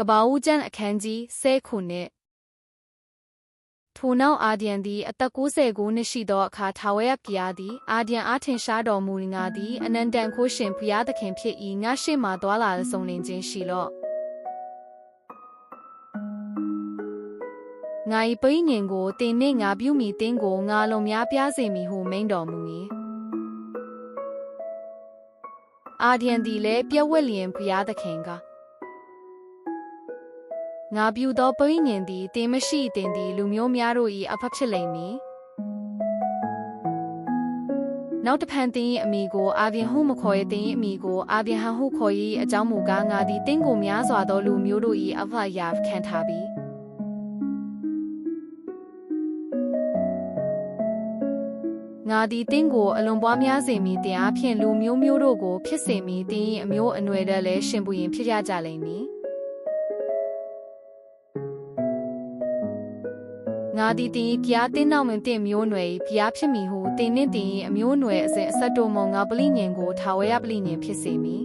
ကဘာဦးကျန်းအခန်းကြီး10ခုနှစ်ထိုနောက်အာဒျန်သည်အသက်69နှစ်ရှိသောအခါထာဝရဘုရားသည်အာဒျန်အားထင်ရှားတော်မူငါသည်အနန္တန်ခိုးရှင်ဘုရားသခင်ဖြစ်၏ငါရှေ့မှသွာလာစုံလင်ခြင်းရှိလော့ငါ၏ပိညင်ကိုတင်နှင့်ငါပြုမိတင်းကိုငါလုံများပြားစေမည်ဟုမိန်တော်မူ၏အာဒျန်သည်လည်းပြည့်ဝက်လျင်ဘုရားသခင်က ငါပြုသောပရိညင်သည်တင်မရှိတင်သည်လူမျိုးများတို့၏အဖက်ဖြစ်လိမ့်မည်နောက်တဖန်တင်၏အမိကိုအာဗျင်ဟုမခေါ်ရတင်၏အမိကိုအာဗျင်ဟန်ဟုခေါ်၏အကြောင်းမူကားငါသည်တင်းကိုများစွာသောလူမျိုးတို့၏အဖက်ရာခံထားပြီငါသည်တင်းကိုအလွန်ပွားများစေမည်တင်အားဖြင့်လူမျိုးမျိုးတို့ကိုဖြစ်စေမည်တင်း၏အမျိုးအနွယ်တဲ့လည်းရှင်ပူရင်ဖြစ်ကြကြလိမ့်မည် ငါသည်တင်ပြားတင်းနောက်မင်တင့်မျိုးနွယ်ပြားဖြစ်မည်ဟုတင်နှင့်တင်အမျိုးနွယ်အစဉ်အဆက်တို့မငါပလိညင်ကိုထာဝရပလိညင်ဖြစ်စေမည်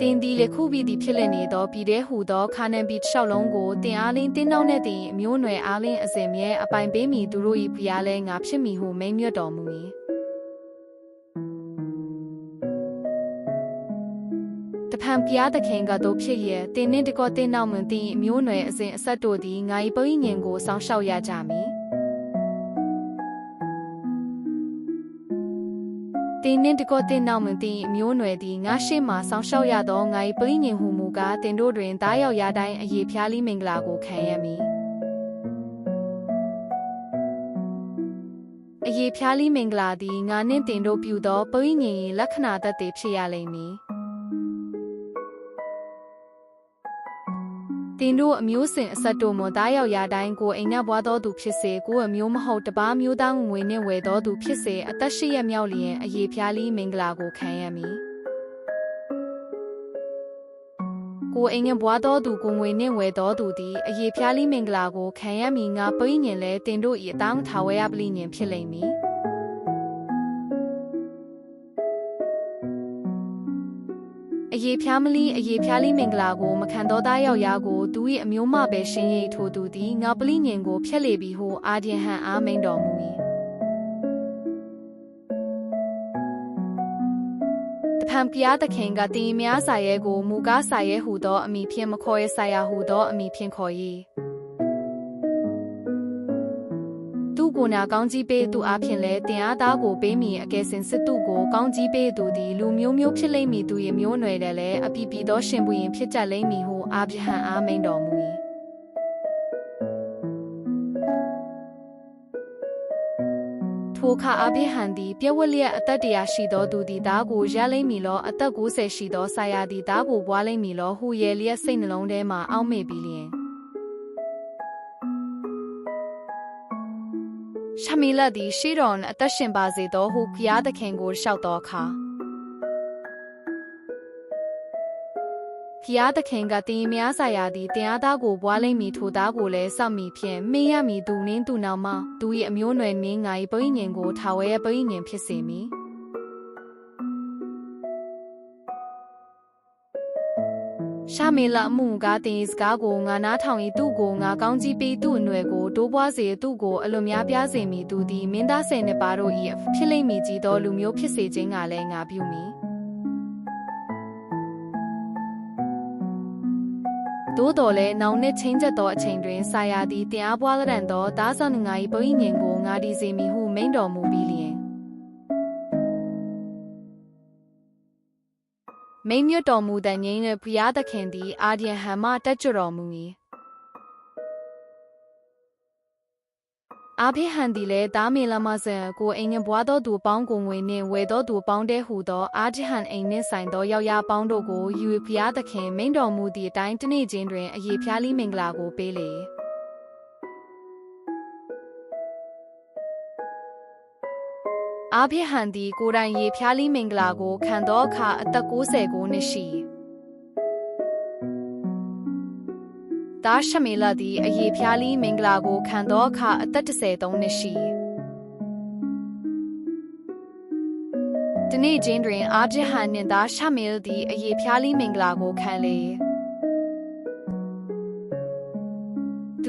တင်ဒီလေခုပြီးသည်ဖြစ်လက်နေသောပြည်တဲ့ဟူသောခါနန်ပြည်၆လုံးကိုတင်အားလင်းတင်းနောက်နဲ့တင်အမျိုးနွယ်အားလင်းအစဉ်မြဲအပိုင်ပေးမည်သူတို့၏ဖျားလဲငါဖြစ်မည်ဟုမိန်မြတ်တော်မူ၏ တဖန်ပြားသခင်ကတို့ဖြစ်ရဲ့တင်းနှင့်တကောတင်းနောက်မွန်တင်းအမျိုးနွယ်အစဉ်အဆက်တို့သည်ငါ၏ပရိညင်ကိုစောင့်ရှောက်ရကြမည်တင်းနှင့်တကောတင်းနောက်မွန်တင်းအမျိုးနွယ်သည်ငါရှေ့မှစောင့်ရှောက်ရသောငါ၏ပရိညင်ဟုမူကားတင်တို့တွင်သားရောက်ရတိုင်းအရေးဖျားလိမင်္ဂလာကိုခံရမည်အရေးဖျားလိမင်္ဂလာသည်ငါနှင့်တင်တို့ပြုသောပရိညင်၏လက္ခဏာသက်သေဖြစ်ရလိမ့်မည် တင်တို့အမျိုးစဉ်အဆက်တို့မသားရောက်ရာတိုင်းကိုအိမ်နက်ဘွားသောသူဖြစ်စေကိုအမျိုးမဟုတ်တပားမျိုးသားငွေနှင့်ဝယ်သောသူဖြစ်စေအသက်ရှိရမြောက်လျင်အရေးဖျားလီမင်္ဂလာကိုခံရမည်ကိုအိမ်ငယ်ဘွားသောသူကိုငွေနှင့်ဝယ်သောသူသည်အရေးဖျားလီမင်္ဂလာကိုခံရမည်ငါပိညင်လဲတင်တို့၏အတောင်းထာဝရပလိညင်ဖြစ်လိမ့်မည် ရေးဖျားမလီအရေးဖျားလီမင်္ဂလာကိုမခံသောသားယောက်ျားကိုသူ၏အမျိုးမပဲရှင်ရိပ်ထိုသူသည်ငါပလိညင်ကိုဖျက်လေပြီဟုအာဒျန်ဟန်အားမိန်တော်မူ၏တဖန်ပြားသခင်ကတင်များစာရဲကိုမူကားစာရဲဟုသောအမိဖြင့်မခေါ်ရဆရာဟုသောအမိဖြင့်ခေါ်၏ ကိုနာကောင်းကြီးပေးသူအဖြစ်လဲတင်အားသားကိုပေးမိအကယ်စင်စစ်သူကိုကောင်းကြီးပေးသူသည်လူမျိုးမျိုးဖြစ်လိမ့်မည်သူရဲ့မျိုးနွယ်တယ်လဲအပီပီသောရှင်ဘုရင်ဖြစ်ကြလိမ့်မည်ဟုအာဗြဟံအားမိန်တော်မူ၏ထိုအခါအာဗြဟံသည်ပြည့်ဝလျက်အသက်တရာရှိသောသူသည်သားကိုရလိမ့်မည်လောအသက်90ရှိသောဆာယာသည်သားကိုဘွားလိမ့်မည်လောဟုရဲလျက်စိတ်နှလုံးထဲမှအောက်မေ့ပြီးလျင် ရှမီလတ်သည်ရှေးတော်အသက်ရှင်ပါစေသောဟုဘုရားသခင်ကိုလျှောက်သောအခါဖျားသခင်ကတင်များဆရာသည်တင်အားသားကိုဘွားလိမ့်မည်ထိုသားကိုလည်းစောက်မိဖြင့်မင်းရမည်သူနင်းသူနောက်မှသူ၏အမျိုးနွယ်နင်းငါ၏ပရိညင်ကိုထာဝရပရိညင်ဖြစ်စေမည် ရှာမေလမှုကားတင်စကားကိုငါနားထောင်၏သူ့ကိုငါကောင်းကြီးပေးသူ့အနွယ်ကိုတိုးပွားစေသူ့ကိုအလွန်များပြားစေမည်သူသည်မင်းသားဆယ်နှစ်ပါးတို့၏ဖြစ်လိမ့်မည်ကြီးသောလူမျိုးဖြစ်စေခြင်းကလည်းငါပြုမည်သို့တော်လည်းနောင်နှစ်ချင်းချက်သောအချိန်တွင်ဆာယာသည်တင်အားပွားကြံသောသားဆောင်ငါ၏ပရိညင်ကိုငါဒီစေမည်ဟုမိန့်တော်မူပြီးလျင် မိန်မြတ်တော်မူတဲ့ငိမ့်တဲ့ဘုရားသခင်သည် အာဒီယဟံမှတက်ကြွတော်မူ၏အာဖေဟန်ဒီလေတာမေလမဆန်ကိုအိမ်ငယ်ဘွားသောသူပေါင်းကိုငွေနှင့်ဝယ်သောသူပေါင်းတဲ့ဟူသောအာဂျဟန်အိမ်နှင့်ဆိုင်သောယောက်ျားပေါင်းတို့ကိုယူဖျားသခင်မိန်တော်မူသည့်အတိုင်းတနေ့ချင်းတွင်အရေးဖျားလိမင်္ဂလာကိုပေးလေ အာဖေဟန်ဒီကိုယ်တိုင်ရေဖျားလိမင်္ဂလာကိုခံသောအခါအသက်60ကိုနှစ်ရှိသားရှမေလသည်အယေဖျားလီမင်္ဂလာကိုခံသောအခါအသက်33နှစ်ရှိတတနေ့ချင်းတွင်အာဗြဟံနှင့်သားရှမေလ်သည်အယေဖျားလီမင်္ဂလာကိုခံလေ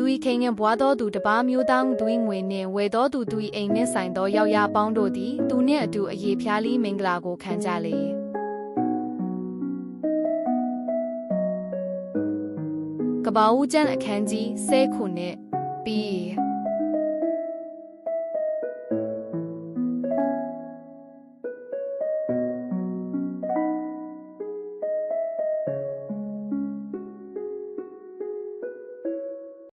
သူ၏ခိန်ငင်ဘွားသောသူတပားမျိုးသားသူ၏ငွေနှင့်ဝယ်သောသူသူ၏အိမ်နှင့်ဆိုင်သောယောက်ျားပေါင်းတို့သည်သူနှင့်အတူအယေဖျားလီမင်္ဂလာကိုခံကြလေကပ္ပဦးကျမ်းအခန်းကြီး၁၀ခုနှစ်ပြီး